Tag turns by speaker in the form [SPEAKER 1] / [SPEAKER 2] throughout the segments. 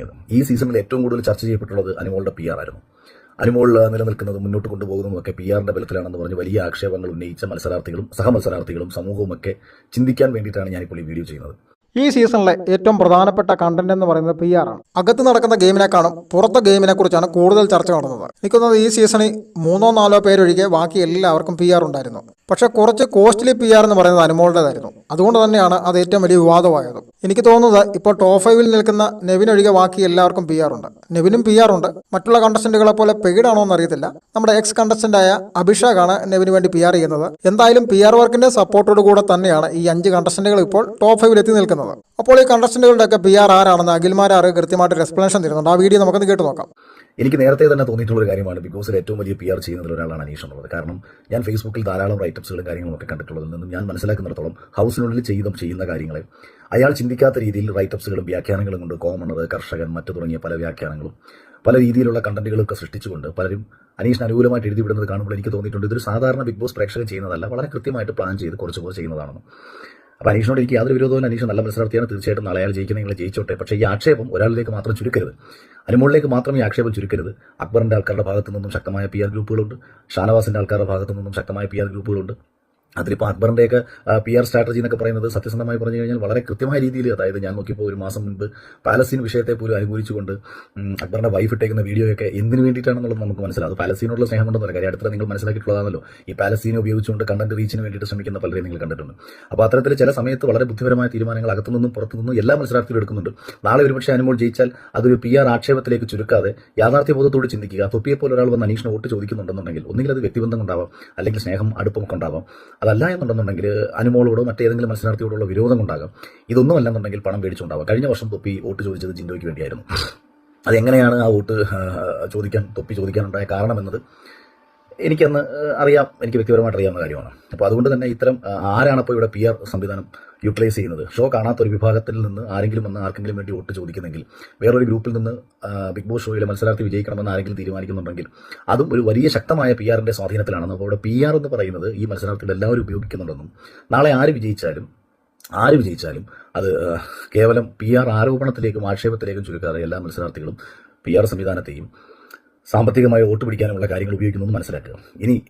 [SPEAKER 1] തുടങ്ങിയത്. ഈ സീസണിൽ ഏറ്റവും കൂടുതൽ ചർച്ച ചെയ്യപ്പെട്ടുള്ളത് അനുമോളുടെ പി ആർ ആയിരുന്നു. അനുമോൾ നിലനിൽക്കുന്നത് മുന്നോട്ട് കൊണ്ടുപോകുന്നതുമൊക്കെ പി ആറിന്റെ ബലത്തിലാണെന്ന് പറഞ്ഞ് വലിയ ആക്ഷേപങ്ങൾ ഉന്നയിച്ച മത്സരാർത്ഥികളും സഹമത്സരാർത്ഥികളും സമൂഹവും ഒക്കെ ചിന്തിക്കാൻ വേണ്ടിയിട്ടാണ് ഞാനിപ്പോൾ ഈ വീഡിയോ ചെയ്യുന്നത്.
[SPEAKER 2] ഈ സീസണിലെ ഏറ്റവും പ്രധാനപ്പെട്ട കണ്ടന്റ് എന്ന് പറയുന്നത് പി ആർ ആണ്. അകത്ത് നടക്കുന്ന ഗെയിമിനെക്കാളും പുറത്തെ ഗെയിമിനെ കുറിച്ചാണ് കൂടുതൽ ചർച്ച നടന്നത്. നിൽക്കുന്നത് ഈ സീസണിൽ മൂന്നോ നാലോ പേരൊഴികെ ബാക്കി എല്ലാവർക്കും പി ആർ ഉണ്ടായിരുന്നു. പക്ഷെ കുറച്ച് കോസ്റ്റ്ലി പി ആർ എന്ന് പറയുന്നത് അനുമോളുടേതായിരുന്നു. അതുകൊണ്ട് തന്നെയാണ് അത് ഏറ്റവും വലിയ വിവാദമായത്. എനിക്ക് തോന്നുന്നത് ഇപ്പോൾ ടോപ്പ് ഫൈവിൽ നിൽക്കുന്ന നെവിൻ ഒഴികെ ബാക്കി എല്ലാവർക്കും പി ആർ ഉണ്ട്. നെവിനും പി ആർ ഉണ്ട്. മറ്റുള്ള കണ്ടസ്റ്റന്റുകളെ പോലെ പെയ്ഡാണോ എന്ന് അറിയത്തില്ല. നമ്മുടെ എക്സ് കണ്ടസ്റ്റന്റായ അഭിഷേകാണ് നെവിന് വേണ്ടി പി ആർ ചെയ്യുന്നത്. എന്തായാലും പി ആർ വർക്കിന്റെ സപ്പോർട്ടോട് കൂടെ തന്നെയാണ് ഈ അഞ്ച് കണ്ടസ്റ്റന്റുകൾ ഇപ്പോൾ ടോപ്പ് ഫൈവിൽ എത്തി നിൽക്കുന്നത്. അപ്പോൾ ഈ കണ്ടസ്റ്റന്റുകളുടെ ഒക്കെ പി ആർ ആരാണെന്ന് അഖിൽമാരാറ് കൃത്യമായിട്ട് എക്സ്പ്ലനേഷൻ തരുന്നുണ്ട്. ആ വീഡിയോ നമുക്കൊന്ന് കേട്ട് നോക്കാം.
[SPEAKER 1] എനിക്ക് നേരത്തെ തന്നെ തോന്നിയിട്ടുള്ള ഒരു കാര്യമാണ് ബിഗ് ബോസിൽ ഏറ്റവും വലിയ പി ആർ ചെയ്യുന്നതിൽ ഒരാളാണ് അനീഷ് എന്നുള്ളത്. കാരണം ഞാൻ ഫേസ്ബുക്കിൽ ധാരാളം റൈറ്റപ്സുകളും കാര്യങ്ങളും ഒക്കെ കണ്ടിട്ടുള്ളതിൽ നിന്നും ഞാൻ മനസ്സിലാക്കുന്നിടത്തോളം ഹൗസിനുള്ളിൽ ചെയ്തും ചെയ്യുന്ന കാര്യങ്ങളെ അയാൾ ചിന്തിക്കാത്ത രീതിയിൽ റൈറ്റപ്സുകളും വ്യാഖ്യാനങ്ങളും കൊണ്ട് കോമണർ കർഷകൻ മറ്റു തുടങ്ങിയ പല വ്യാഖ്യാനങ്ങളും പല രീതിയിലുള്ള കണ്ടന്റുകളൊക്കെ സൃഷ്ടിച്ചുകൊണ്ട് പലരും അനീഷിന് അനുകൂലമായിട്ട് എഴുതി വിടുന്നത് കാണുമ്പോൾ എനിക്ക് തോന്നിയിട്ടുണ്ട്. ഇതൊരു സാധാരണ ബിഗ് ബോസ് പ്രേക്ഷകൻ ചെയ്യുന്നതല്ല വളരെ കൃത്യമായിട്ട് പ്ലാൻ ചെയ്ത് കുറച്ച് കുറച്ച് ചെയ്യുന്നതാണെന്ന്. അപ്പോൾ അനീഷിനോട് എനിക്ക് യാതൊരു വിരോധവും അനീഷ് നല്ല മത്സരാർത്ഥിയാണ്. തീർച്ചയായിട്ടും നാളെ അയാൾ ജയിക്കുന്ന നിങ്ങൾ ജയിച്ചോട്ടെ. പക്ഷേ ഈ ആക്ഷേപം ഒരാളിലേക്ക് മാത്രം ചുരുക്കരുത്. അനുമോളിലേക്ക് മാത്രം ഈ ആക്ഷേപം ചുരുക്കരുത്. അക്ബറിന്റെ ആൾക്കാരുടെ ഭാഗത്തു നിന്നും ശക്തമായ പി ആർ ഗ്രൂപ്പുകളുണ്ട്. ഷാനവാസിന്റെ ആൾക്കാരുടെ ഭാഗത്തു നിന്നും ശക്തമായ പി ആർ ഗ്രൂപ്പുകളുണ്ട്. അതിലിപ്പോൾ അക്ബറിന്റെയൊക്കെ പി ആർ സ്ട്രാറ്റജി എന്നൊക്കെ പറയുന്നത് സത്യസന്ധമായി പറഞ്ഞു കഴിഞ്ഞാൽ വളരെ കൃത്യമായ രീതിയിൽ അതായത് ഞാൻ നോക്കിയപ്പോൾ ഒരു മാസം മുൻപ് പാലസ്തീൻ വിഷയത്തെ പോലും അനുകൂലിച്ചുകൊണ്ട് അക്ബറിന്റെ വൈഫ് ഇട്ടേക്കുന്ന വീഡിയോയൊക്കെ എന്തിനു വേണ്ടിയിട്ടാണെന്നുള്ളത് നമുക്ക് മനസ്സിലാവും അത് പാലസ്തീനോടുള്ള സ്നേഹമുണ്ടെന്നല്ല കാര്യം അടുത്ത നിങ്ങൾ മനസ്സിലാക്കിയിട്ടുള്ളതാണല്ലോ. ഈ പാലസ്തീനെ ഉപയോഗിച്ചുകൊണ്ട് കണ്ടന്റ് റീച്ചിന് വേണ്ടിയിട്ട് ശ്രമിക്കുന്ന പലരെയും നിങ്ങൾ കണ്ടിട്ടുണ്ട്. അപ്പോൾ അത്തരത്തിൽ ചില സമയത്ത് വളരെ ബുദ്ധിപരമായ തീരുമാനങ്ങൾ അകത്തുനിന്നും പുറത്തുനിന്നും എല്ലാ മത്സരാർത്ഥികളും എടുക്കുന്നുണ്ട്. നാളെ ഒരുപക്ഷെ അനുമോൾ ജയിച്ചാൽ അതൊരു പി ആർ ആക്ഷേപത്തിലേക്ക് ചുരുക്കാതെ യാഥാർത്ഥ്യബോധത്തോട് ചിന്തിക്കുക. തൊപ്പിയെപ്പോലെ ഒരാൾ വന്ന് അനീഷിനെ വോട്ട് ചോദിക്കുന്നുണ്ടെന്നുണ്ടെങ്കിൽ ഒന്നുകിൽ അത് വ്യക്തിബന്ധം ഉണ്ടാവാം അല്ലെങ്കിൽ സ്നേഹം അടുപ്പമൊക്കെ ഉണ്ടാവാം അതല്ല എന്നുണ്ടെന്നുണ്ടെങ്കിൽ അനുമോളോടോ മറ്റേതെങ്കിലും മത്സരാർത്ഥിയോടുള്ള വിരോധം കൊണ്ടാകാം ഇതൊന്നുമല്ലെന്നുണ്ടെങ്കിൽ പണം മേടിച്ചുണ്ടാവാം കഴിഞ്ഞ വർഷം തൊപ്പി വോട്ട് ചോദിച്ചത് ജിൻഡോയ്ക്ക് വേണ്ടിയായിരുന്നു. അതെങ്ങനെയാണ് ആ വോട്ട് ചോദിക്കാൻ തൊപ്പി ചോദിക്കാനുണ്ടായ കാരണം എന്നത്? എനിക്കന്ന് അറിയാം. എനിക്ക് വ്യക്തിപരമായിട്ട് അറിയാവുന്ന കാര്യമാണ്. അപ്പോൾ അതുകൊണ്ട് തന്നെ ഇത്തരം ആരാണ് ഇപ്പോൾ ഇവിടെ പി ആർ സംവിധാനം യൂട്ടിലൈസ് ചെയ്യുന്നത്? ഷോ കാണാത്ത ഒരു വിഭാഗത്തിൽ നിന്ന് ആരെങ്കിലും വന്ന് ആർക്കെങ്കിലും വേണ്ടി വോട്ട് ചോദിക്കുന്നെങ്കിൽ വേറൊരു ഗ്രൂപ്പിൽ നിന്ന് ബിഗ് ബോസ് ഷോയിലെ മത്സരാർത്ഥി വിജയിക്കണമെന്ന് ആരെങ്കിലും തീരുമാനിക്കുന്നുണ്ടെങ്കിൽ അതും ഒരു വലിയ ശക്തമായ പി ആറിന്റെ സ്വാധീനത്തിലാണെന്ന് അപ്പോൾ ഇവിടെ പി ആർ എന്ന് പറയുന്നത് ഈ മത്സരാർത്ഥികൾ എല്ലാവരും ഉപയോഗിക്കുന്നുണ്ടെന്നും നാളെ ആര് വിജയിച്ചാലും ആര് വിജയിച്ചാലും അത് കേവലം പി ആർ ആരോപണത്തിലേക്കും ആക്ഷേപത്തിലേക്കും ചുരുക്കാതെ എല്ലാ മത്സരാർത്ഥികളും പി ആർ സംവിധാനത്തെയും സാമ്പത്തികമായി വോട്ട് പിടിക്കാനുമുള്ള കാര്യങ്ങൾ ഉപയോഗിക്കുന്നു മനസ്സിലാക്കുക. ഇനി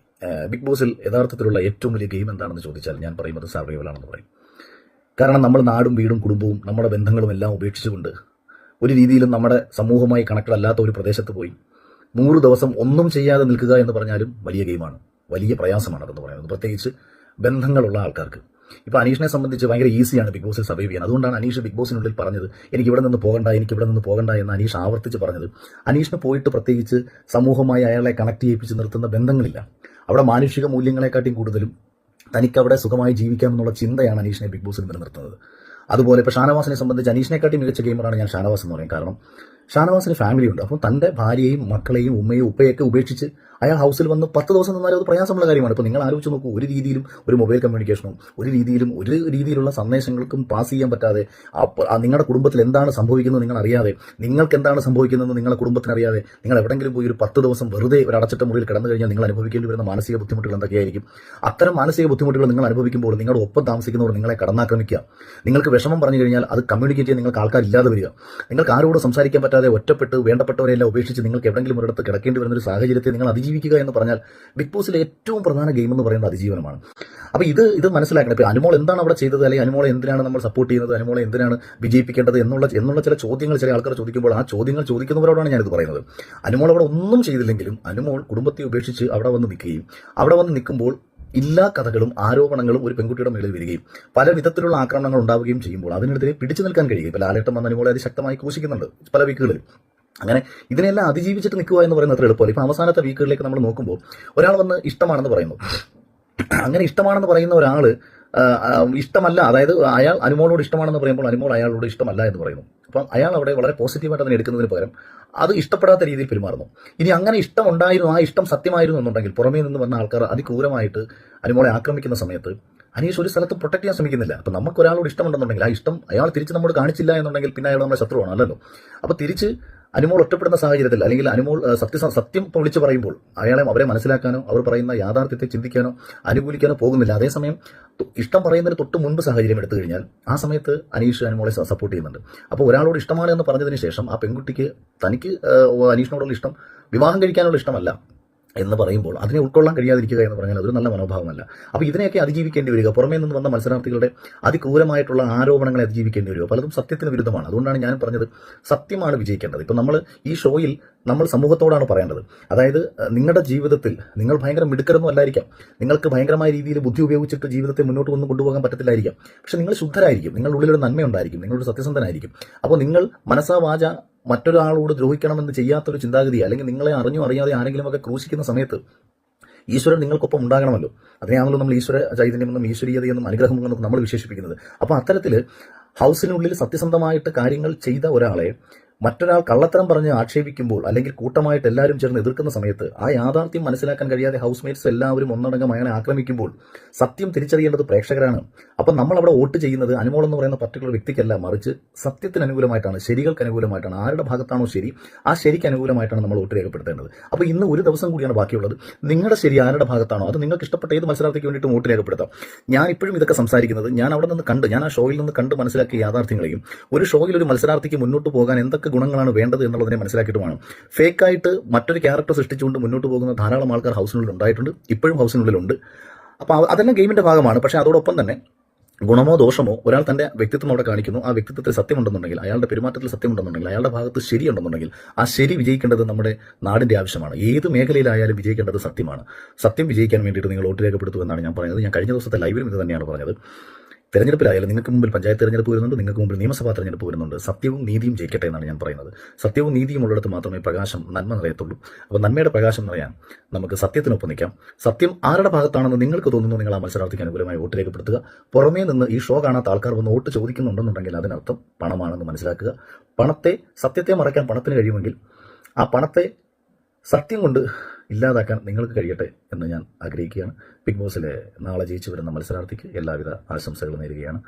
[SPEAKER 1] ബിഗ് ബോസിൽ യഥാർത്ഥത്തിലുള്ള ഏറ്റവും വലിയ ഗെയിം എന്താണെന്ന് ചോദിച്ചാൽ ഞാൻ പറയുന്നത് സർവൈവൽ ആണെന്ന് പറയും. കാരണം നമ്മൾ നാടും വീടും കുടുംബവും നമ്മുടെ ബന്ധങ്ങളും എല്ലാം ഉപേക്ഷിച്ചുകൊണ്ട് ഒരു രീതിയിലും നമ്മുടെ സമൂഹമായി കണക്റ്റഡ് അല്ലാത്ത ഒരു പ്രദേശത്ത് പോയി നൂറ് ദിവസം ഒന്നും ചെയ്യാതെ നിൽക്കുക എന്ന് പറഞ്ഞാലും വലിയ ഗെയിമാണ്. വലിയ പ്രയാസമാണ് അതെന്ന് പറയുന്നത്. പ്രത്യേകിച്ച് ബന്ധങ്ങളുള്ള ആൾക്കാർക്ക്. ഇപ്പോൾ അനീഷിനെ സംബന്ധിച്ച് ഭയങ്കര ഈസിയാണ് ബിഗ് ബോസിൽ സർവൈവ് ചെയ്യാൻ. അതുകൊണ്ടാണ് അനീഷ് ബിഗ് ബോസിനുള്ളിൽ പറഞ്ഞത് എനിക്ക് ഇവിടെ നിന്ന് പോകണ്ട എനിക്ക് ഇവിടെ നിന്ന് പോകണ്ട എന്ന് അനീഷ് ആവർത്തിച്ച് പറഞ്ഞത്. അനീഷിനെ പോയിട്ട് പ്രത്യേകിച്ച് സമൂഹമായി അയാളെ കണക്ട് ചെയ്യിപ്പിച്ച് നിർത്തുന്ന ബന്ധങ്ങളില്ല. അവിടെ മാനുഷിക മൂല്യങ്ങളെക്കാട്ടിയും കൂടുതലും തനിക്ക് അവിടെ സുഖമായി ജീവിക്കാമെന്നുള്ള ചിന്തയാണ് അനീഷിനെ ബിഗ് ബോസിൽ നിലനിർത്തുന്നത്. അതുപോലെ ഇപ്പോൾ ഷാനവാസിനെ സംബന്ധിച്ച് അനീഷിനെക്കാട്ടി മികച്ച ഗെയിമറാണ് ഞാൻ ഷാനവാസ് എന്ന് പറയും. കാരണം ഷാനവാസിന് ഫാമിലി ഉണ്ട്. അപ്പോൾ തന്റെ ഭാര്യയും മക്കളെയും ഉമ്മയും ഉപ്പയൊക്കെ ഉപേക്ഷിച്ച് അയാൾ ഹൗസിൽ വന്ന് പത്ത് ദിവസം നിന്നാലും അത് പ്രയാസമുള്ള കാര്യമാണ്. ഇപ്പോൾ നിങ്ങൾ ആലോചിച്ച് നോക്കൂ ഒരു രീതിയിലും ഒരു മൊബൈൽ കമ്മ്യൂണിക്കേഷനും ഒരു രീതിയിലും ഒരു രീതിയിലുള്ള സന്ദേശങ്ങൾക്കും പാസ് ചെയ്യാൻ പറ്റാതെ നിങ്ങളുടെ കുടുംബത്തിൽ എന്താണ് സംഭവിക്കുന്നത് നിങ്ങൾ അറിയാതെ നിങ്ങൾക്ക് എന്താണ് സംഭവിക്കുന്നതെന്ന് നിങ്ങളുടെ കുടുംബത്തിന് അറിയാതെ നിങ്ങൾ എവിടെയെങ്കിലും പോയി ഒരു പത്ത് ദിവസം വെറുതെ ഒരു അടച്ചിട്ട മുറിയിൽ കിടന്നു കഴിഞ്ഞാൽ നിങ്ങൾ അനുഭവിക്കേണ്ടി വരുന്ന മാനസിക ബുദ്ധിമുട്ടുകൾ എന്തൊക്കെയായിരിക്കും? അത്തരം മാനസിക ബുദ്ധിമുട്ടുകൾ നിങ്ങൾ അനുഭവിക്കുമ്പോൾ നിങ്ങളുടെ ഒപ്പം താമസിക്കുന്നവർ നിങ്ങളെ കടന്നാക്രമിക്കുക. നിങ്ങൾക്ക് വിഷമം പറഞ്ഞു കഴിഞ്ഞാൽ അത് കമ്മ്യൂണിക്കേറ്റ് ചെയ്യാൻ നിങ്ങൾക്ക് ആൾക്കാരില്ലാതെ വരിക. നിങ്ങൾക്ക് ആരോട് സംസാരിക്കാൻ പറ്റാതെ ഒറ്റപ്പെട്ട് വേണ്ടപ്പെട്ടവരെല്ലാം ഉപേക്ഷിച്ച് നിങ്ങൾക്ക് എവിടെങ്കിലും ഒരിടത്ത് കിടക്കേണ്ടി വരുന്ന ഒരു സാഹചര്യത്തെ നിങ്ങൾ അതിജീവിക്കുക എന്ന് പറഞ്ഞാൽ ബിഗ് ബോസിലെ ഏറ്റവും പ്രധാന ഗെയിം എന്ന് പറയുന്നത് അതിജീവനമാണ്. അപ്പോൾ ഇത് ഇത് മനസ്സിലാക്കണം. ഇപ്പോൾ അനുമോൾ എന്താണ് അവിടെ ചെയ്തത്? അല്ലെങ്കിൽ അനുമോളെ എന്തിനാണ് നമ്മൾ സപ്പോർട്ട് ചെയ്യുന്നത്? അനുമോളെ എന്തിനാണ് വിജയിപ്പിക്കേണ്ടത്? എന്നുള്ള എന്നുള്ള ചില ചോദ്യങ്ങൾ ചില ആൾക്കാർ ചോദിക്കുമ്പോൾ ആ ചോദ്യങ്ങൾ ചോദിക്കുന്നവരോടാണ് ഞാനിത് പറയുന്നത്. അനുമോൾ അവിടെ ഒന്നും ചെയ്തില്ലെങ്കിലും അനുമോൾ കുടുംബത്തെ ഉപേക്ഷിച്ച് അവിടെ വന്ന് നിൽക്കുകയും അവിടെ വന്ന് നിൽക്കുമ്പോൾ എല്ലാ കഥകളും ആരോപണങ്ങളും ഒരു പെൺകുട്ടിയുടെ മേളിൽ വരികയും പല വിധത്തിലുള്ള ആക്രമണങ്ങൾ ഉണ്ടാവുകയും ചെയ്യുമ്പോൾ അതിനെതിരെ പിടിച്ചു നിൽക്കാൻ കഴിയും ഇപ്പോൾ ലാലേട്ടൻ വന്ന അനുമോളെ അതിശക്തമായി ക്രൂശിക്കുന്നുണ്ട് പല വീക്കുകളിലും അങ്ങനെ ഇതിനെല്ലാം അതിജീവിച്ചിട്ട് നിൽക്കുക എന്ന് പറയുന്നത് അത്ര എളുപ്പമല്ല. ഇപ്പം അവസാനത്തെ വീക്കുകളിലേക്ക് നമ്മൾ നോക്കുമ്പോൾ ഒരാൾ വന്ന് ഇഷ്ടമാണെന്ന് പറയുന്നു. അങ്ങനെ ഇഷ്ടമാണെന്ന് പറയുന്ന ഒരാൾ ഇഷ്ടമല്ല. അതായത് അയാൾ അനുമോളോട് ഇഷ്ടമാണെന്ന് പറയുമ്പോൾ അനുമോൾ അയാളോട് ഇഷ്ടമല്ല എന്ന് പറയുന്നു. അപ്പം അയാൾ അവിടെ വളരെ പോസിറ്റീവായിട്ട് അതിനെ എടുക്കുന്നതിന് പകരം അത് ഇഷ്ടപ്പെടാത്ത രീതിയിൽ പെരുമാറുന്നു. ഇനി അങ്ങനെ ഇഷ്ടമുണ്ടായിരുന്നു ആ ഇഷ്ടം സത്യമായിരുന്നു എന്നുണ്ടെങ്കിൽ പുറമേ നിന്ന് വന്ന ആൾക്കാർ അതിക്രൂരമായിട്ട് അനുമോളെ ആക്രമിക്കുന്ന സമയത്ത് അനീഷ് ഒരു സ്ഥലത്ത് പ്രൊട്ടക്ട് ചെയ്യാൻ ശ്രമിക്കുന്നില്ല. അപ്പം നമുക്ക് ഒരാളോട് ഇഷ്ടമുണ്ടെന്നുണ്ടെങ്കിൽ ആ ഇഷ്ടം അയാൾ തിരിച്ച് നമ്മോട് കാണിച്ചില്ല എന്നുണ്ടെങ്കിൽ പിന്നെ അയാൾ നമ്മുടെ ശത്രുവാണ് അല്ലല്ലോ? അപ്പോൾ തിരിച്ച് അനുമോൾ ഒറ്റപ്പെടുന്ന സാഹചര്യത്തിൽ അല്ലെങ്കിൽ അനുമോൾ സത്യ സത്യം പൊളിച്ച് പറയുമ്പോൾ അയാളെ അവരെ മനസ്സിലാക്കാനോ അവർ പറയുന്ന യാഥാർത്ഥ്യത്തെ ചിന്തിക്കാനോ അനുകൂലിക്കാനോ പോകുന്നില്ല. അതേസമയം ഇഷ്ടം പറയുന്നതിന് തൊട്ട് മുൻപ് സാഹചര്യം എടുത്തു കഴിഞ്ഞാൽ ആ സമയത്ത് അനീഷ് അനുമോളെ സപ്പോർട്ട് ചെയ്യുന്നുണ്ട്. അപ്പോൾ ഒരാളോട് ഇഷ്ടമാണ് എന്ന് പറഞ്ഞതിന് ശേഷം ആ പെൺകുട്ടിക്ക് തനിക്ക് അനീഷിനോടുള്ള ഇഷ്ടം വിവാഹം കഴിക്കാനുള്ള ഇഷ്ടമല്ല. എന്ന് പറയുമ്പോൾ അതിനെ ഉൾക്കൊള്ളാൻ കഴിയാതിരിക്കുക എന്ന് പറഞ്ഞാൽ അതൊരു നല്ല മനോഭാവമല്ല. അപ്പോൾ ഇതിനെയൊക്കെ അതിജീവിക്കേണ്ടി വരിക. പുറമേ നിന്ന് വന്ന മത്സരാർത്ഥികളുടെ അതിക്രൂരമായിട്ടുള്ള ആരോപണങ്ങളെ അതിജീവിക്കേണ്ടി വരിക. പലതും സത്യത്തിന് വിരുദ്ധമാണ്. അതുകൊണ്ടാണ് ഞാൻ പറഞ്ഞത് സത്യമാണ് വിജയിക്കേണ്ടത്. ഇപ്പം നമ്മൾ ഈ ഷോയിൽ നമ്മൾ സമൂഹത്തോടാണ് പറയേണ്ടത്. അതായത് നിങ്ങളുടെ ജീവിതത്തിൽ നിങ്ങൾ ഭയങ്കര മിടുക്കരൊന്നും അല്ലായിരിക്കാം. നിങ്ങൾക്ക് ഭയങ്കരമായ രീതിയിൽ ബുദ്ധി ഉപയോഗിച്ചിട്ട് ജീവിതത്തെ മുന്നോട്ട് ഒന്നും കൊണ്ടുപോകാൻ പറ്റത്തില്ലായിരിക്കാം. പക്ഷെ നിങ്ങൾ ശുദ്ധരായിരിക്കും. നിങ്ങളുടെ ഉള്ളിലൊരു നന്മയുണ്ടായിരിക്കും. നിങ്ങളൊരു സത്യസന്ധനായിരിക്കും. അപ്പോൾ നിങ്ങൾ മനസ്സാ വാച മറ്റൊരാളോട് ദ്രോഹിക്കണമെന്ന് ചെയ്യാത്തൊരു ചിന്താഗതി അല്ലെങ്കിൽ നിങ്ങളെ അറിഞ്ഞോ അറിയാതെ ആരെങ്കിലുമൊക്കെ ക്രൂശിക്കുന്ന സമയത്ത് ഈശ്വരൻ നിങ്ങൾക്കൊപ്പം ഉണ്ടാകണമല്ലോ. അതിനെയാണല്ലോ നമ്മൾ ഈശ്വര ചൈതന്യമെന്നും ഈശ്വരീയതയെന്നും അനുഗ്രഹമെന്നും നമ്മൾ വിശേഷിപ്പിക്കുന്നത്. അപ്പോൾ അത്തരത്തിൽ ഹൗസിനുള്ളിൽ സത്യസന്ധമായിട്ട് കാര്യങ്ങൾ ചെയ്ത ഒരാളെ മറ്റൊരാൾ കള്ളത്തരം പറഞ്ഞ് ആക്ഷേപിക്കുമ്പോൾ അല്ലെങ്കിൽ കൂട്ടമായിട്ട് എല്ലാവരും ചേർന്ന് എതിർക്കുന്ന സമയത്ത് ആ യാഥാർത്ഥ്യം മനസ്സിലാക്കാൻ കഴിയാതെ ഹൗസ് മേറ്റ്സ് എല്ലാവരും ഒന്നടങ്കം അയാളെ ആക്രമിക്കുമ്പോൾ സത്യം തിരിച്ചറിയേണ്ടത് പ്രേക്ഷകരാണ്. അപ്പം നമ്മൾ അവിടെ വോട്ട് ചെയ്യുന്നത് അനുമോൾ എന്ന് പറയുന്ന പർട്ടിക്കുലർ വ്യക്തിക്കല്ല. മറിച്ച് സത്യത്തിന് അനുകൂലമായിട്ടാണ് ശരികൾക്ക് അനുകൂലമായിട്ടാണ് ആരുടെ ഭാഗത്താണോ ശരി ആ ശരിക്ക് അനുകൂലമായിട്ടാണ് നമ്മൾ വോട്ട് രേഖപ്പെടുത്തേണ്ടത്. അപ്പോൾ ഇന്ന് ഒരു ദിവസം കൂടിയാണ് ബാക്കിയുള്ളത്. നിങ്ങളുടെ ശരി ആരുടെ ഭാഗത്താണോ അത് നിങ്ങൾക്ക് ഇഷ്ടപ്പെട്ട ഏത് മത്സരാർത്ഥിക്ക് വേണ്ടിയിട്ട് വോട്ട് രേഖപ്പെടുത്താം. ഞാൻ ഇപ്പോഴും ഇതൊക്കെ സംസാരിക്കുന്നത് ഞാൻ അവിടെ നിന്ന് കണ്ട് ഞാൻ ആ ഷോയിൽ നിന്ന് കണ്ട് മനസ്സിലാക്കിയ യാഥാർത്ഥ്യങ്ങളെയും ഒരു ഷോയിൽ ഒരു മത്സരാർത്ഥിക്ക് മുന്നോട്ട് പോകാൻ എന്തൊക്കെ ഗുണങ്ങളാണ് വേണ്ടത് എന്നുള്ളതിനെ മനസ്സിലാക്കിയിട്ടുമാണ്. ഫേക്കായിട്ട് മറ്റൊരു ക്യാരക്ടർ സൃഷ്ടിച്ചുകൊണ്ട് മുന്നോട്ട് പോകുന്ന ധാരാളം ആൾക്കാർ ഹൗസിനുള്ളിൽ ഉണ്ടായിട്ടുണ്ട്. ഇപ്പോഴും ഹൗസിനുള്ളിലുണ്ട്. അപ്പോൾ അതെല്ലാം ഗെയിമിന്റെ ഭാഗമാണ്. പക്ഷേ അതോടൊപ്പം തന്നെ ഗുണമോ ദോഷമോ ഒരാൾ തന്റെ വ്യക്തിത്വം അവിടെ കാണിക്കുന്നു. ആ വ്യക്തിത്വത്തിൽ സത്യമുണ്ടെന്നുണ്ടെങ്കിൽ അയാളുടെ പെരുമാറ്റത്തിൽ സത്യമുണ്ടെന്നുണ്ടെങ്കിൽ അയാളുടെ ഭാഗത്ത് ശരിയുണ്ടെന്നുണ്ടെങ്കിൽ ആ ശരി വിജയിക്കേണ്ടത് നമ്മുടെ നാടിന്റെ ആവശ്യമാണ്. ഏത് മേഖലയിലായാലും വിജയിക്കേണ്ടത് സത്യമാണ്. സത്യം വിജയിക്കാൻ വേണ്ടിയിട്ട് നിങ്ങൾ വോട്ട് രേഖപ്പെടുത്തുമെന്നാണ് ഞാൻ പറഞ്ഞത് ഞാൻ കഴിഞ്ഞ ദിവസത്തെ ലൈവിലും ഇത് തന്നെയാണ് പറഞ്ഞത്. തെരഞ്ഞെടുപ്പിലായാലും നിങ്ങൾക്ക് മുമ്പിൽ പഞ്ചായത്ത് തെരഞ്ഞെടുപ്പ് വരുന്നുണ്ട് നിങ്ങൾക്ക് മുമ്പിൽ നിയമസഭാ തെരഞ്ഞെടുപ്പ് വരുന്നുണ്ട്. സത്യവും നീതിയും ജയിക്കട്ടെ എന്നാണ് ഞാൻ പറയുന്നത്. സത്യവും നീതിയും ഉള്ളിടത്ത് മാത്രമേ പ്രകാശം നന്മ നിറയത്തുള്ളൂ. അപ്പോൾ നന്മയുടെ പ്രകാശം നിറയാൻ നമുക്ക് സത്യത്തിനൊപ്പം നിൽക്കാം. സത്യം ആരുടെ ഭാഗത്താണെന്ന് നിങ്ങൾക്ക് തോന്നുന്നു നിങ്ങൾ ആ മത്സരാർത്ഥിക്ക് അനുകൂലമായി വോട്ട് രേഖപ്പെടുത്തുക. പുറമേ നിന്ന് ഈ ഷോ കാണാത്ത ആൾക്കാർ വന്ന് വോട്ട് ചോദിക്കുന്നുണ്ടെന്നുണ്ടെങ്കിൽ അതിനർത്ഥം പണമാണെന്ന് മനസ്സിലാക്കുക. പണത്തെ സത്യത്തെ മറയ്ക്കാൻ പണത്തിന് കഴിയുമെങ്കിൽ ആ പണത്തെ സത്യം കൊണ്ട് ഇല്ലാതാക്കാൻ നിങ്ങൾക്ക് കഴിയട്ടെ എന്ന് ഞാൻ ആഗ്രഹിക്കുകയാണ്. ബിഗ് ബോസിലെ നാളെ ജയിച്ചു വരുന്ന മത്സരാർത്ഥിക്ക് എല്ലാവിധ ആശംസകളും നേരുകയാണ്.